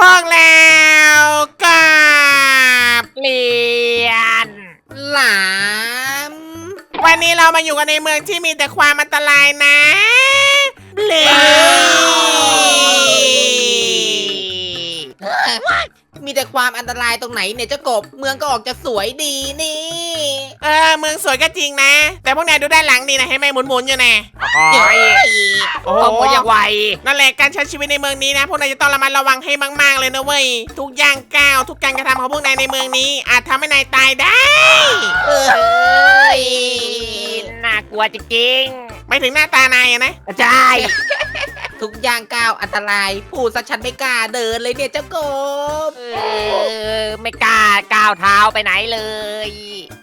พวกแล้วก็เรียนหลาม วันนี้เรามาอยู่กันในเมืองที่มีแต่ความอันตรายนะเบลมีแต่ความอันตรายตรงไหนเนี่ยเจ้ากบเมืองก็ออกจะสวยดีนี่ เออเมืองสวยก็จริงนะ แต่พวกนายดูด้านหลังนี่นะให้แม่หมุนๆอยู่นะ โอ้เฮ้ยยโอ้โอ้โหยังไวนั่นแหละการใช้ชีวิตในเมืองนี้นะ พวกนายจะต้องระมัดระวังให้มาก ๆ เลยนะเว้ย ทุกอย่างก้าวทุกการกระทำของพวกนายในเมืองนี้ อาจทำให้นายตายได้ เอ้ยน่ากลัวจริงไม่ถึงหน้าตานายอะนะ ๆใช่ ทุกอย่างก้าวอันตรายพูดซะฉันไม่กล้าเดินเลยเนี่ยเจ้ากบ เออไม่กล้าก้าวเท้าไปไหนเลย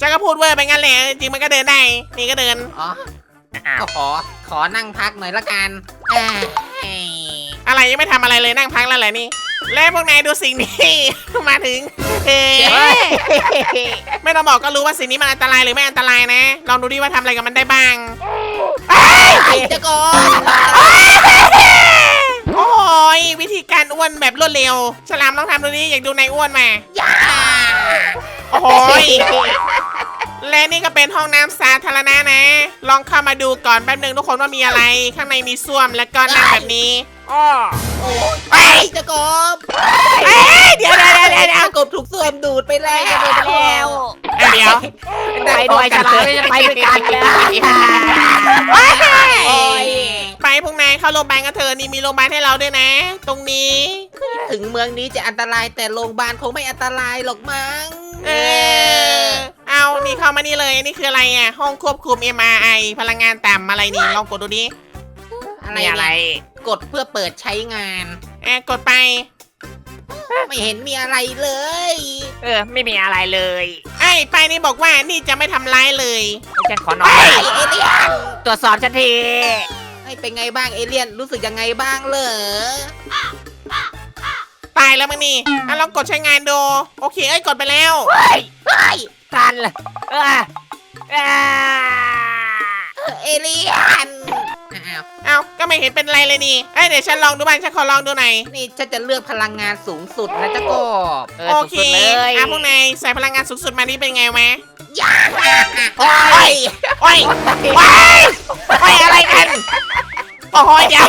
จะก็พูดเวอร์ไปงั้นแหละจริงๆมันก็เดินได้ นี่ก็เดินอ๋ออ้าวก็ขอ ขอนั่งพักหน่อยละกันเอ้ยอะไรยังไม่ทำอะไรเลยนั่งพักแล้วแหละนี่ และพวกนายดูสิ่งนี้ มาถึงเฮ้เฮ้ยไม่ต้องบอกก็รู้ว่าสิ่งนี้มันอันตรายหรือไม่อันตรายนะลองดูดิว่าทำอะไรกับมันได้บ้าง ไอ้เจ้ากบ โอ้ยวิธีการอ้วนแบบรวดเร็ว ฉลามต้องทำดูนี้อยากดูนายอ้วนมาย่าโอ้โหยและนี่ก็เป็นห้องน้ำสาธารณะนะ ลองเข้ามาดูก่อนแป๊บนึงทุกคนว่ามีอะไร ข้างในมีส้วมแล้วก็นั่งแบบนี้อ้อไอ้เจ้ากบเอ้ยเดี๋ยวเดี๋ยวเดี๋ยวเดี๋ยวเดี๋ยวเจ้ากบถูกส่วมดูดไปแล้ไปวกันไปแล้วอะเดี๋ยวไปด้วยฉลามจะไปด้วยกันเลยโอ้ย ไปพวกนายเข้าโรงพยาบาลกันเถอะนี่มีโรงพยาบาลให้เราด้วยนะ ตรงนี้ ถึงเมืองนี้จะอันตรายแต่โรงพยาบาลคงไม่อันตรายหรอกมั้งเออเอานี่เข้ามานี่เลยนี่คืออะไรอะ ห้องควบคุม MRI พลังงานต่ำอะไรนี่ลองกดดูดิอะไรมีอะไรเนี่ยกดเพื่อเปิดใช้งานแอะกดไป ไม่เห็นมีอะไรเลย เออ ไม่มีอะไรเลยไอ้ไปนี่บอกว่านี่จะไม่ทำร้ายเลย ฉันขอนอนไอ้เอเลี่ยนตรวจสอบฉันที ให้เป็นไงบ้างเอเลี่ยนรู้สึกยังไงบ้างเหรอตายแล้วมั้งนี่อะลองกดใช้งานดู โอเคเอ้ยกดไปแล้ว เฮ้ยเฮ้ยทันเลยเออเออเอเลี่ยน อ้าวเอาก็ไม่เห็นเป็นไรเลยนี่เอ้ยเดี๋ยวฉันลองดูบ้างฉันขอลองดูหน่อยนี่ฉันจะเลือกพลังงานสูงสุดนะเจ้ากบเออโอเคสุดๆเลยอะพวกนายใส่พลังงานสูงสุดมานี่เป็นไงไหมย่าโอ้ยโอ้ยโอ้ยโอ้ยอะไรกันโอ้ยเดี๋ยว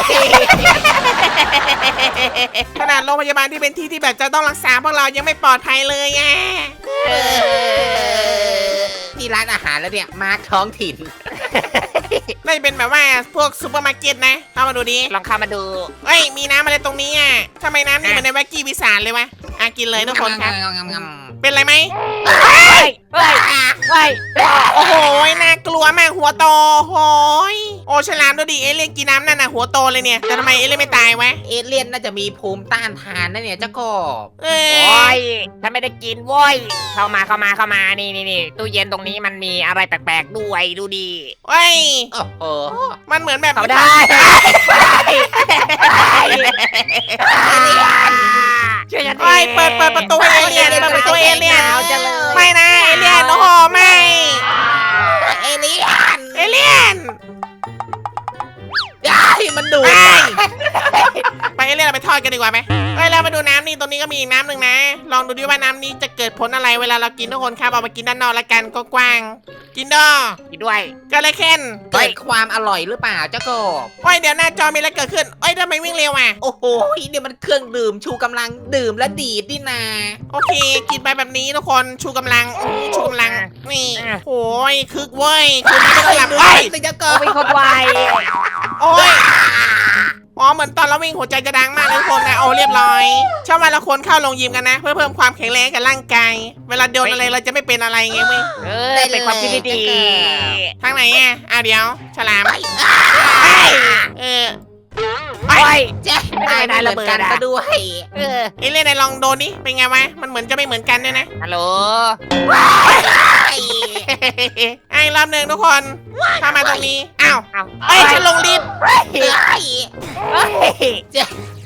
ขนาดโรงพยาบาลที่เป็นที่ที่แบบจะต้องรักษาพวกเรายังไม่ปลอดภัยเลยอะเออนี่ร้านอาหารแล้วเนี่ยมาร์คท้องถิ่น น่าจะเป็นแบบว่าพวกซูเปอร์มาร์เก็ตนะเข้ามาดูดิลองเข้ามาดูเอ้ยมีน้ำอะไรตรงนี้อะทำไมน้ำนี่เหมือนในแว็กกี้วิสานเลยวะอะกินเลยทุกคนครับเป็นไรไหมเฮ้ย เฮ้ยเฮ้ยโอ้โหน่ากลัวมากหัวโตโหยโอฉลามดูดิเอเลี่ยนกินน้ำนั่นน่ะหัวโตเลยเนี่ย แต่ทำไมเอเลี่ยนไม่ตายวะ เอเลี่ยนน่าจะมีภูมิต้านทานนะเนี่ยเจ้ากบเอโอ้อยฉันไม่ได้กินโว้ยเข้ามาเข้ามาเข้ามานี่นี่นี่ตู้เย็นตรงนี้มันมีอะไรแปลกๆด้วยดูดิเฮ้ยโอ้โหมันเหมือนแบบเขาได้ช่วยฉันทีเฮ้ยเปิดเปิดประตูให้เอเลี่ยนเปิดประตูให้เอเลี่ยนเอาจะเลย ไม่นะเอเลี่ยนโอ้โหไม่ เอเลี่ยน เอเลี่ยนได้ มันดูดไปไปเอเลี่ยนเราไปทอดกันดีกว่าไหมเฮ้ยเรามาดูน้ำนี่ตรงนี้ก็มีอีกน้ำหนึ่งนะ ลองดูดิว่าน้ำนี้จะเกิดผลอะไรเวลาเรากินทุกคนครับเอาไปกินด้านนอกละกันกว้างๆกินดอกินด้วยก็เลยเค้นเกิดความอร่อยหรือเปล่าเจ้ากบโอ้ยเดี๋ยวหน้าจอมีอะไรเกิดขึ้นเอ้ยทำไมวิ่งเร็วอะโอ้โหเนี่ยมันเครื่องดื่มชูกำลังดื่มและดีดนี่นาโอเค กินไปแบบนี้ทุกคนชูกำลังอื้อชูกำลังนี่โอ้ยคึกเว้ยคืนนี้ไม่ต้องหลับดูเฮ้ยสิเจ้ากโอ้บเป็นคนไว โอ้ยอ๋อเหมือนตอนเราวิ่งหัวใจจะดังมากเลยทุกคนนะโอ้เรียบร้อยชอบว่าเราควรเข้าลงยิมกันนะ เพื่อเพิ่มความแข็งแรงให้กับร่างกายเวลาโดนอะไรเราจะไม่เป็นอะไรไงเว้ยเออเป็นความคิดที่ดีทางไหนอะอ้าวเดี๋ยว ฉลามไปอะเออโอ้ยเจ๊ตายไม่เหมือนกันซะด้วยเออเอเล่นไหนลองโดนนี่เป็นไงวะมันเหมือนจะไม่เหมือนกันด้วยนะฮัลโหลไอ้ไอ้รอบหนึ่งทุกคนเข้ามาตรงนี้ อ้าวเอาเอ้ยฉันลงลิฟต์ไอ้เฮ้ย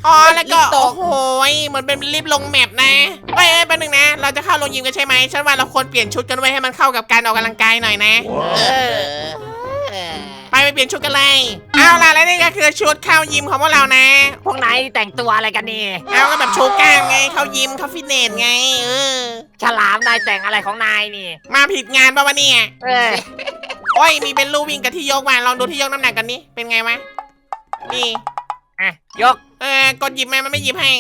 อ๋อแล้วก็ลิฟต์ตก โอ้โหเหมือนเป็นลิฟต์ลงแมปนะเอ้ยเอ้ยแป๊บนึงนะ เราจะเข้าลงยิมกันใช่ไหมฉันว่าเราควรเปลี่ยนชุดกันไว้ให้มันเข้ากับการออกกำลังกายหน่อยนะเออไปไปเปลี่ยนชุดกันเลยเอาล่ะและนี่ก็คือชุดเข้ายิมของพวกเรานะ พวกนายแต่งตัวอะไรกันนี่ เอาก็แบบโชว์กล้ามไงเข้ายิมเข้าฟิตเนสไงเออ ฉลามนายแต่งอะไรของนายนี่ มาผิดงานป่าวะเนี่ย เออ โอ้ยมีเป็นลู่วิ่งกับที่ยกมาลองดูที่ยกน้ำหนักกันนี้เป็นไงวะนี่อะยก เออกดหยิบมามันไม่หยิบให้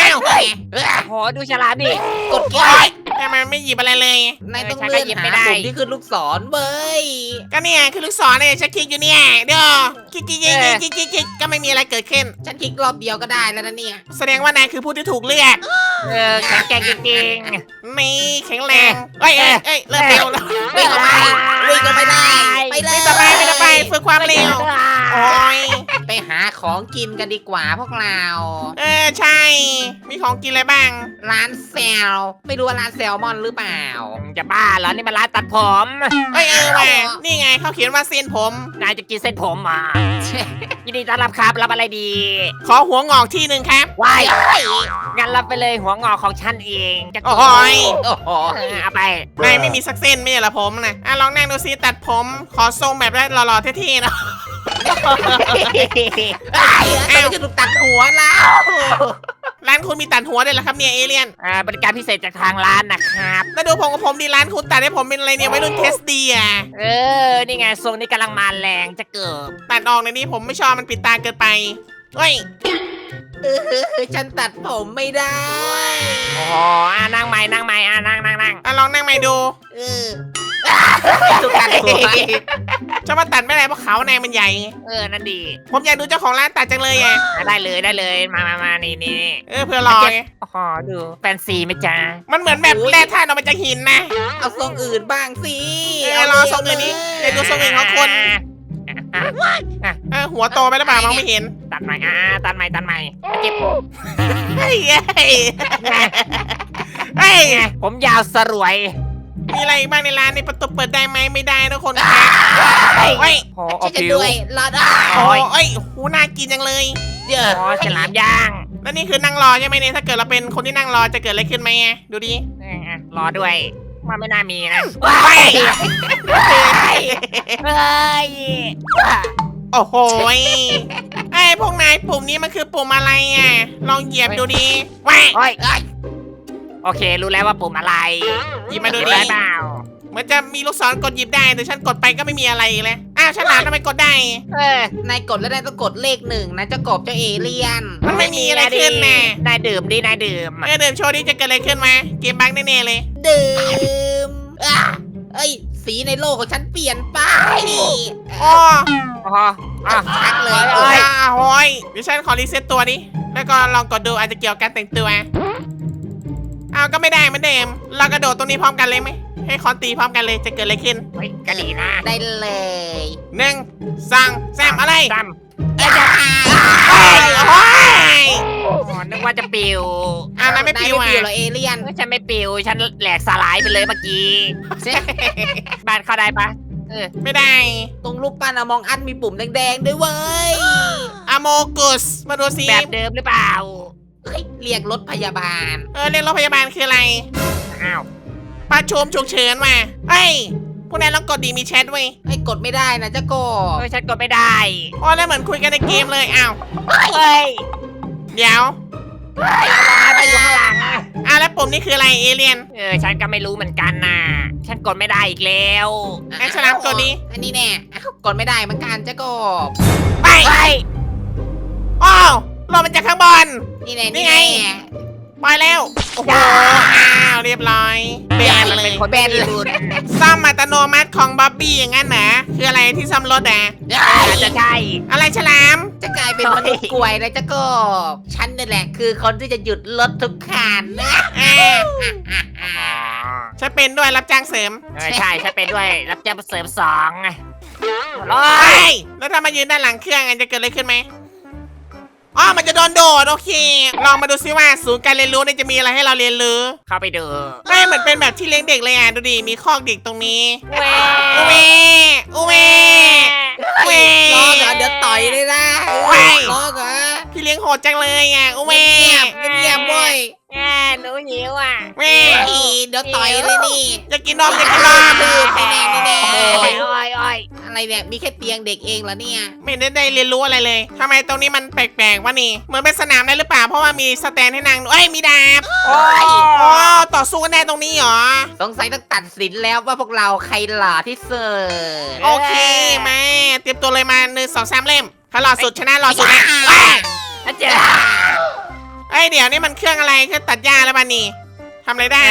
อ้าวเฮ้ยเอ้ยโหดูฉลามดิกดโอ้กิ๊ยทำไมมันไม่หยิบอะไรเลย นายต้องฉันก็เลื่อนหยิบหาไม่ได้ปุ่มที่ขึ้นลูกศรเบ้ยก็เนี่ยคือลูกศรเนี่ยฉันคลิกอยู่เนี่ยเดี๋ยวคลิกคลิกคลิกคลิกคลิกคลิกคลิกก็ไม่มีอะไรเกิดขึ้น ฉันคลิกรอบเดียวก็ได้แล้วนะเนี่ย แสดงว่านายคือผู้ที่ถูกเลือกเออแข็งแกร่งจริงนี่แข็งแรงเอ้ยเอ้ยเอ้ยเริ่มเร็วแล้ววิ่งออกไปวิ่งออกไปได้ไปเลยไม่ต่อไปไม่ต่อไปฝึกความเร็วโอ้ย ไปหาของกินกันดีกว่าพวกเรา เออใช่ มีของกินอะไรบ้าง ร้านแซล ไม่รู้ว่าร้านแซลมอนหรือเปล่าจะบ้าเหรอ นี่มันร้านตัดผมเอ้ยเออว่ะนี่ไงเขาเขียนว่าเส้นผม นายจะกินเส้นผมอะ ยินดีต้อนรับครับ รับอะไรดี ขอหัวงอกที่หนึ่งครับ ว้ายงั้นรับไปเลยหัวงอกของฉันเองจะโอ้โหย โอ้โหเออเอาไป นายไม่มีสักเส้นไม่ใช่เหรอผมนะอะลองนั่งดูซิตัดผม ขอทรงแบบได้หล่อๆเท่ๆเนอะไอ้เอ้ยจะถูกตัดหัวแล้ว ร้านคุณมีตัดหัวด้วยเหรอครับเนี่ยเอเลี่ยนอ่าบริการพิเศษจากทางร้านนะครับ แล้วดูผมกับผมดีร้านคุณตัดให้ผมเป็นอะไรเนี่ยไว้รุ่นเทสดีอะเออ นี่ไงทรงนี้กำลังมาแรงจะเกิดตัดออกในนี้ผมไม่ชอบมันปิดตาเกินไปเฮ้ยเออฉันตัดผมไม่ได้โอ้โหอ่านั่งใหม่นั่งใหม่อ่านั่งนั่งนั่งอะลองนั่งใหม่ดู เออ ถูกตัดหัวจะมาตัดไม่ได้เพราะเขาในมันใหญ่ไงเออ นั่นดีผมอยากดูเจ้าของร้านตัดจังเลยอะอะได้เลยได้เลย มามามานี่นี่เออเพื่อรอไงโอ้โหดู แฟนซีไหมจ๊ะ มันเหมือนแบบแร่ธาตุออกมาจากหินนะ เอาทรงอื่นบ้างสิเออรอทรงอื่นนี้เดี๋ยวดูทรงอื่นของคนอะอะเออหัวโตไปแล้วเปล่ามองไม่เห็นตัดใหม่อ่าตัดใหม่ตัดใหม่เก็บเฮ้ยเฮ้ยเฮ้ยไงผมยาวสรวย มีอะไรอีกบ้างในร้านในประตูเปิดได้ไหมไม่ได้ทุกคนครับเฮ้ยโอ้โหฉันจะผิว ด้วยรอดอะโอ้ยเอ้ยหูน่ากินจังเลย เยอะโอ้ฉลามย่างแล้วนี่คือนั่งรอใช่ไหมเนี่ยถ้าเกิดเราเป็นคนที่นั่งรอจะเกิดอะไรขึ้นไหมอะดูดิเอออะรอด้วยว่าไม่น่ามีนะไปเฮ้ยโอ้โหยไอ้พวกนายปุ่มนี้มันคือปุ่มอะไรอะ ลองเหยียบดูดิแหวะโอ้ยเอ้ย โอเค รู้แล้วว่าปุ่มอะไรหยิบมาดูหยิบดิ ได้เปล่าเหมือนจะมีลูกศรกดหยิบได้ แต่ฉันกดไปก็ไม่มีอะไรเลย อ้าวฉลามทำไมกดได้ เออนายกดแล้วนายต้องกดเลขหนึ่งนะเจ้ากบเจ้าเอเลี่ยน มันไม่มีอะไรขึ้นแน่ นายดื่มดินายดื่ม เออเดินโชว์ดิจะเกิดอะไรขึ้นมาเกมบังแน่ๆเลย ดื่มอะเอ้ย สีในโลกของฉันเปลี่ยนไปอ๋อโอ้โหอะชักเลยโอ้เอ้ยยโอ้ยเดี๋ยวฉันขอรีเซ็ตตัวดิแล้วก็ลองกดดูอาจจะเกี่ยวกับการแต่งตัว อ้าวก็ไม่ได้เหมือนเดิมเรากระโดดตรงนี้พร้อมกันเลยไหมให้คอนตีพร้อมกันเลยจะเกิดอะไรขึ้นเฮ้ยกะดีนะได้เลยหนึ่งสองสามอะไรตั้มเอ้ยจะอ่าโอ้ยโอ้ยอ๋อนึกว่าจะปิวอะนายไม่นายปิวไม่อะปิวเหรอเอเลี่ยน ฉันไม่ปิว ฉันแหลกสลายไปเลยเมื่อกี้ บ้านเข้าได้ปะเออไม่ได้ ตรงรูปปั้นอะมองอันมีปุ่มแดงๆด้วยเว้ย อะโมกุสมาดูซิแบบเดิมหรือเปล่า เฮ้ยเรียกรถพยาบาล เออเรียกรถพยาบาลคืออะไรอ้าวประชุมฉุกเฉินมาเฮ้ยพวกนายลองกดดีมีแชทไว้ยไอ้ยกดไม่ได้นะเจ้ากบเฮ้ยฉันกดไม่ได้ อ๋อแล้วเหมือนคุยกันในเกมเลยอ้าวเฮ้ยเดี๋ยวไปอยู่ข้างหลังอะแล้วปุ่มนี่คืออะไรเอเลียน เออฉันก็ไม่รู้เหมือนกันน่ะฉันกดไม่ได้อีกแล้ว ไอ้ฉลามตัวนี้ อันนี้แน่อ้าวกดไม่ได้เหมือนกันเจ้ากบไป ไปอ้าว ลงมาจากข้างบน นี่แน่นี่นี่ไงไงไปแล้ว โอ้โห อ้าว เรียบร้อยแบนมันเลเป็นยคนเป็นบุญซ่อมอัตโนมัติของบ๊อบบี้อย่างนั้นเหรอคืออะไรที่ซ่อมรถอะอาจจะใช่อะไรฉลาม จะกลายเป็นมนุษย์กลวยนะเจ้ากบฉันนี่แหละ คือคนที่จะหยุดรถทุกคันนะอ่าอ๋อฉันเป็นด้วยรับจ้างเสริมเออใช่ฉันเป็นด้วยรับจ้างเสริมสองไงโอ้ไปยแล้วถ้ามายืนด้านหลังเครื่องอะจะเกิดอะไรขึ้นไหม อ๋อมันจะโดนโดดโอเค ลองมาดูซิว่าศูนย์การเรียนรู้เนี่ยจะมีอะไรให้เราเรียนรู้เข้าไปดูไม่เหมือนเป็นแบบที่เลี้ยงเด็กเลยอะดูดิมีคอกเด็กตรงนี้เว้อุเวอุเวเว้ยล้อเหรอเดี๋ยวต่อยเลยนะเว้ยล้อเหรอพี่เลี้ยงโหดจังเลยอะอุเว เงียบๆเงี ยบๆเว้ยแหมหนูหิวอะเวอีเดี๋ยวต่อยเลยนี่อยากกินนมอยากกินนมดื้อไปแน่นี่แน่โอ้ยโอ้ยโอ้ยอะไรเนี่ยมีแค่เตียงเด็กเองเหรอเนี่ย ไม่ได้ได้เรียนรู้อะไรเลยทำไมตรงนี้มันแปลกๆวะนี่เหมือนเป็นสนามได้หรือเปล่าเพราะว่ามีสแตนให้นั่งด้วยเอ้ยมีดาบโอ้ยอ๋อต่อสู้กันได้ตรงนี้เหรอสงสัยต้องตัดสินแล้วว่าพวกเราใครหล่อที่สุดโอเคมาเตรียมตัวเลยมาหนึ่งสองสามเล่มใครรอสุดชนะรอสุดนะเอ้ยอาจารย์เอ้ยเดี๋ยวนี่มันเครื่องอะไรเครื่องตัดหญ้าแล้วบ้านี่ ทำอะไรได้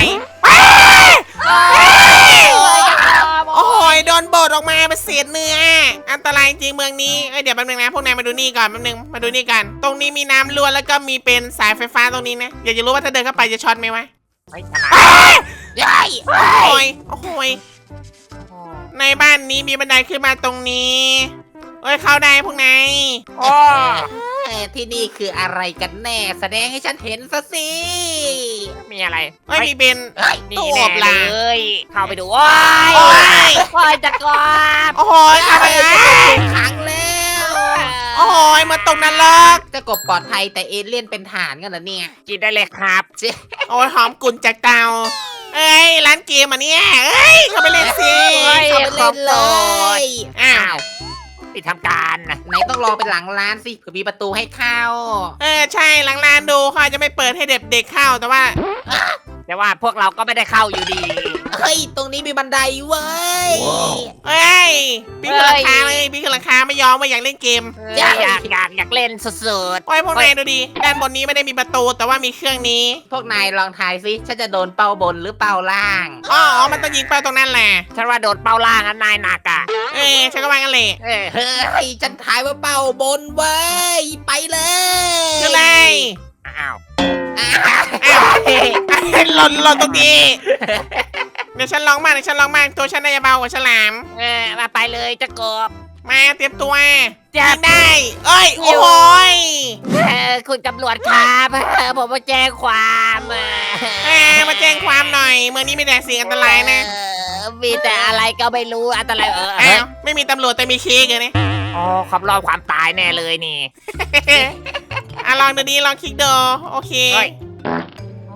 โอ้โหยโดนบดออกมาเป็นเศษเนื้อ อันตรายจริงเมืองนี้เอ้ยเดี๋ยวแป๊บนึงนะพวกนายมาดูนี่ก่อนแป๊บนึงมาดูนี่กัน ตรงนี้มีน้ำรั่วแล้วก็มีเป็นสายไฟฟ้าตรงนี้นะอยากจะรู้ว่าถ้าเดินเข้าไปจะช็อตไหมวะไม่ขนาดยัยโอ้ยโอ้โหยในบ้านนี้มีบันไดขึ้นมาตรงนี้เอ้ยเข้าได้พวกนายโอ้เอ้ยที่นี่คืออะไรกันแน่ แสดงให้ฉันเห็นซะสิ มีอะไรเอ้ยมีเป็นเฮ้ยนี่ตู้แน่อบลาเลยเข้าไปดูโอ้ยโอ้ยโอ้ยจะกรอบโอ้โหยเข้าไปเอ้ยแล้วถูกขังแล้วโอ้โหยเหมาตกนรกเจะกบปลอดภัยแต่เอเลี่ยนเป็นฐานกันเหรอเนี่ย กินได้เลยครับโอ้ยหอมกลุ่นจากเตาเอ้ยร้านเกมอะเนี่ยเอ้ยเข้าไปเล่นสิเฮ้ยเข้าไปเล่นเลย อ้าอ้าวว ปิดทำการนะไหนต้องรอเป็นหลังร้านสิเผื่อมีประตูให้เข้าเออใช่หลังร้านดูเขาอาจจะไม่เปิดให้เด็กเด็กเข้าแต่ว่า แต่ว่าพวกเราก็ไม่ได้เข้าอยู่ดี เฮ้ย ตรงนี้มีบันไดเว้ย เอ้ยพี่ขึ้นหลังคาเลยพี่ขึ้นหลังคาไม่ยอมว่าอยากเล่นเกมเอออยากอยากอยากเล่นสุดโอ้ยพวกนายดูดิด้านบนนี้ไม่ได้มีประตูแต่ว่ามีเครื่องนี้พวกนายลองทายสิฉันจะโดนเป้าบนหรือเป้าล่างอ๋ออ๋อมันต้องยิงไปตรงนั้นแหละๆฉันว่าโดดเป้าล่างอันนายหนักอะเอ้ยฉันก็ว่ากันเลยเออเฮ้ยฉันทายว่าเป้าบนเว้ย ไปเลยขึ้นเลยอ้าวอะอ้าวหล่นหล่นตรงนี้ เดี๋ยวฉันลองมากเดี๋ยวฉันลองมากตัวฉันน่าจะเบากว่าฉลาม เออมาไปเลยจะกบ มาเตรียมตัวจะยิงได้ เอ้ย โอ้โหยเออคุณตำรวจครับเออผมมาแจ้งความเออเอ้ยมาแจ้งความหน่อย เมืองนี้มีแต่สิ่งอันตรายนะเออมีแต่อะไรก็ไม่รู้อันตรายเออเออ้าอวไม่มีตำรวจแต่มีเค้กเลยนี่ อ๋อครอบรอบความตายแน่เลยนี่ อะลองดูดีลองคลิกดูโอเคเฮ้ย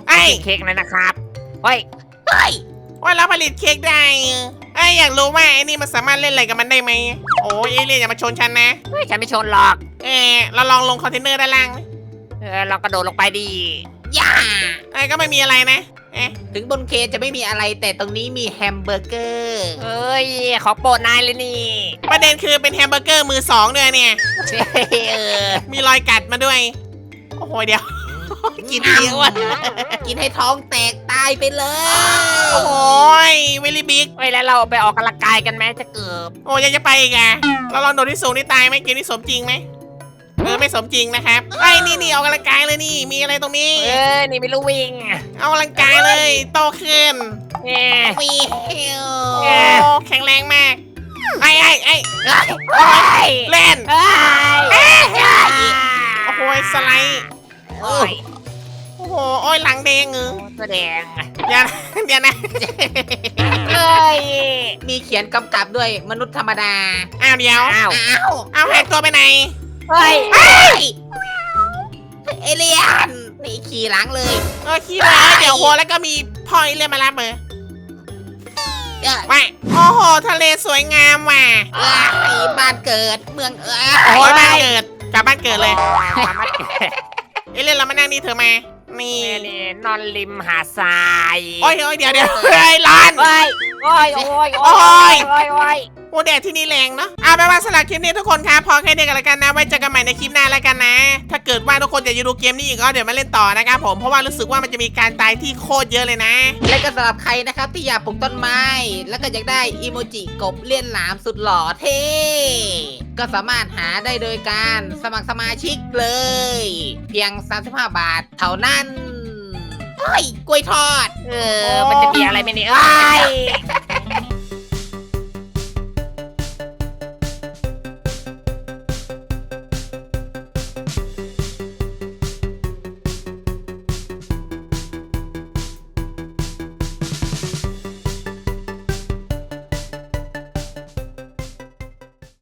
ไอ้ยเค้กเลยนะครับ เฮ้ย เฮ้ย ว่าเราผลิตเค้กได้ไอ้ยอยากรู้ว่าไอ้นี่มันสามารถเล่นอะไรกับมันได้ไหมโอ้ยเอเลี่ยนอย่ามาชนฉันนะ เฮ้ยฉันไม่ชนหรอก เออเราลองลงคอนเทนเนอร์ด้านล่างดิเออลองกระโดดลงไปดีย่าไอ้ยก็ไม่มีอะไรนะเอ๊ะถึงบนเคจะไม่มีอะไรแต่ตรงนี้มีแฮมเบอร์เกอร์เฮ้ย ของโปรดนายเลยนี่ ประเด็นคือเป็นแฮมเบอร์เกอร์มือสองด้วยเนี่ย เออมีรอยกัดมาด้วย โอ้โหเดี๋ยว กินเยอะว่ะกินให้ท้องแตกตายไปเลย โอ้โหเวลี่บิ๊กเฮ้ยแล้วเราไปออกกำลังกายกันไหมจะเกือบโอ้ยยังจะไปอีกอะเราลองโดดที่สูงนี่ตายไหมเกมนี้สมจริงไหมเออไม่สมจริงนะครับไอ้ยนี่นี่ออกกำลังกายเลยนี่ มีอะไรตรงนี้ เออนี่ไม่รู้วิ่งเอากำลังกายเลย โตขึ้นเออฟีลโอ้แข็งแรงมากไอ้ไอ้ไอ้เฮ้ยเล่นเฮ้ยโอ้โหสไลด์โอ้ย โอ้โหโอ้ยหลังแดงเออแสดงเดี๋ยวนะเดี๋ยวนะเฮ้ยมีเขียนกำกับด้วยมนุษย์ธรรมดา อ้าวเดี๋ยวอ้าว อ้าวเอาหายตัวไปไหนเฮ้ยเฮ้ยเอเลียนนี่ขี่หลังเลยเออขี้เลยเดี๋ยวโหแล้วก็มีพ่อยเรียกมารับเออเอ้ยว่ะโอ้โหทะเลสวยงามว่ะเอ้ยบ้านเกิดเมืองเออโอ้ยบ้านเกิดกลับบ้านเกิดเลยความมัดเอ้ยเล่นเรามานั่งนี่เธอมา นี่นี่นี่นอนริมหาดทราย โอ้ยโอ้ยเดี๋ยวเดี๋ยวเฮ้ยร้อน โอ้ยโอ้ยโอ้ยโอ้โอ้ยยโอ้ย โอ้แดดที่นี่แรงเนาะเอาไปว่าสำหรับคลิปนี้ทุกคนครับพอแค่นี้กันแล้วกันนะ ไว้เจอกันใหม่ในคลิปหน้าแล้วกันนะ ถ้าเกิดว่าทุกคนอยากจะดูเกมนี้อีกก็เดี๋ยวมาเล่นต่อนะครับผมเพราะว่ารู้สึกว่ามันจะมีการตายที่โคตรเยอะเลยนะ และก็สำหรับใครนะครับที่อยากปลูกต้นไม้ แล้วก็อยากได้อีโมจิกบเลี่ยนหลามสุดหล่อเท่ก็สามารถหาได้โดยการสมัครสมาชิกเลย เพียง 35 บาทเท่านั้นเฮ้ยกล้วยทอด เออ มันจะมีอะไรไหมเนี่ยเอ้ย